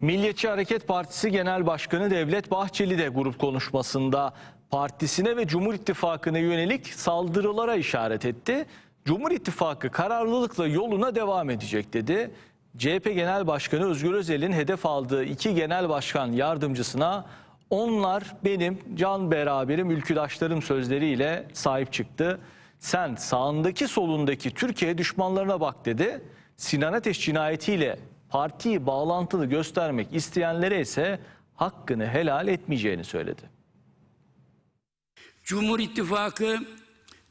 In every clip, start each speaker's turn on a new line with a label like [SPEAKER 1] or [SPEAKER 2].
[SPEAKER 1] Milliyetçi Hareket Partisi Genel Başkanı Devlet Bahçeli de grup konuşmasında partisine ve Cumhur İttifakı'na yönelik saldırılara işaret etti. Cumhur İttifakı kararlılıkla yoluna devam edecek dedi. CHP Genel Başkanı Özgür Özel'in hedef aldığı iki genel başkan yardımcısına onlar benim can beraberim ülküdaşlarım sözleriyle sahip çıktı. Sen sağındaki solundaki Türkiye düşmanlarına bak dedi. Sinan Ateş cinayetiyle partiyi bağlantılı göstermek isteyenlere ise hakkını helal etmeyeceğini söyledi.
[SPEAKER 2] Cumhur İttifakı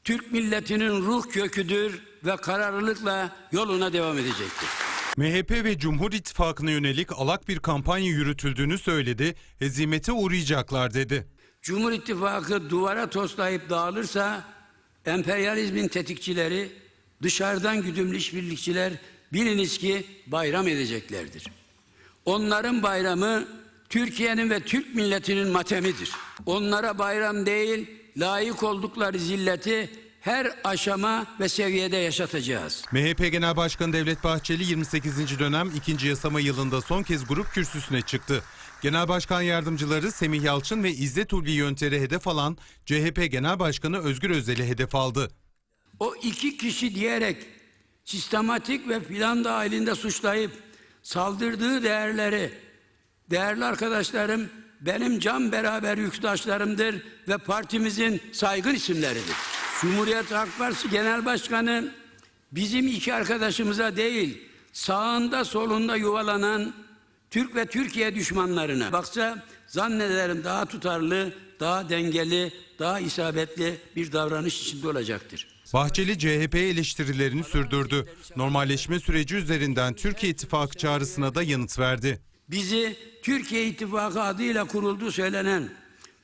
[SPEAKER 2] Türk milletinin ruh köküdür ve kararlılıkla yoluna devam edecektir.
[SPEAKER 3] MHP ve Cumhur İttifakı'na yönelik alak bir kampanya yürütüldüğünü söyledi, hezimete uğrayacaklar dedi.
[SPEAKER 2] Cumhur İttifakı duvara toslayıp dağılırsa emperyalizmin tetikçileri, dışarıdan güdümlü işbirlikçiler biliniz ki bayram edeceklerdir. Onların bayramı Türkiye'nin ve Türk milletinin matemidir. Onlara bayram değil, layık oldukları zilleti her aşama ve seviyede yaşatacağız.
[SPEAKER 3] MHP Genel Başkanı Devlet Bahçeli 28. dönem 2. yasama yılında son kez grup kürsüsüne çıktı. Genel Başkan Yardımcıları Semih Yalçın ve İzzet Ulvi Yönter'i hedef alan CHP Genel Başkanı Özgür Özel'i hedef aldı.
[SPEAKER 2] O iki kişi diyerek sistematik ve plan dahilinde suçlayıp saldırdığı değerleri, değerli arkadaşlarım benim can beraber yüktaşlarımdır ve partimizin saygın isimleridir. Cumhuriyet Halk Partisi Genel Başkanı bizim iki arkadaşımıza değil, sağında solunda yuvalanan Türk ve Türkiye düşmanlarına baksa zannederim daha tutarlı, daha dengeli, daha isabetli bir davranış içinde olacaktır.
[SPEAKER 3] Bahçeli CHP eleştirilerini sürdürdü. Normalleşme süreci üzerinden Türkiye İttifakı çağrısına da yanıt verdi.
[SPEAKER 2] bizi Türkiye İttifakı adıyla kurulduğu söylenen,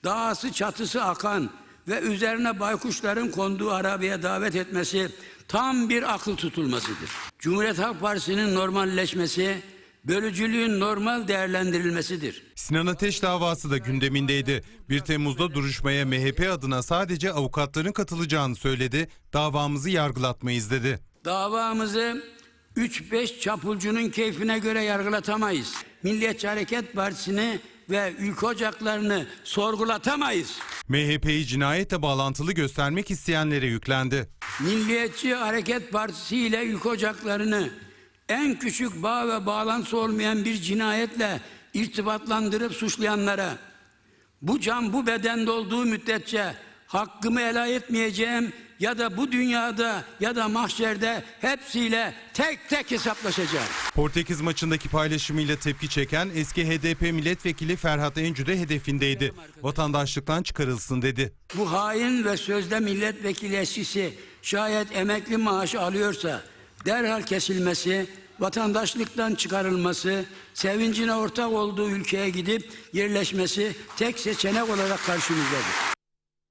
[SPEAKER 2] dağısı çatısı akan ve üzerine baykuşların konduğu arabaya davet etmesi tam bir akıl tutulmasıdır. Cumhuriyet Halk Partisi'nin normalleşmesi, bölücülüğün normal değerlendirilmesidir.
[SPEAKER 3] Sinan Ateş davası da gündemindeydi. 1 Temmuz'da duruşmaya MHP adına sadece avukatların katılacağını söyledi. Davamızı yargılatmayız dedi.
[SPEAKER 2] Davamızı 3-5 çapulcunun keyfine göre yargılatamayız. Milliyetçi Hareket Partisi'ni ve ülke ocaklarını sorgulatamayız.
[SPEAKER 3] MHP'yi cinayetle bağlantılı göstermek isteyenlere yüklendi.
[SPEAKER 2] Milliyetçi Hareket Partisi ile ülke ocaklarını en küçük bağ ve bağlantısı olmayan bir cinayetle irtibatlandırıp suçlayanlara bu can bu bedende olduğu müddetçe hakkımı helal etmeyeceğim ya da bu dünyada ya da mahşerde hepsiyle tek tek hesaplaşacağım.
[SPEAKER 3] Portekiz maçındaki paylaşımıyla tepki çeken eski HDP milletvekili Ferhat Encü de hedefindeydi. Vatandaşlıktan çıkarılsın dedi.
[SPEAKER 2] Bu hain ve sözde milletvekili eskisi şayet emekli maaşı alıyorsa derhal kesilmesi, vatandaşlıktan çıkarılması, sevincine ortak olduğu ülkeye gidip yerleşmesi tek seçenek olarak karşımızdadır.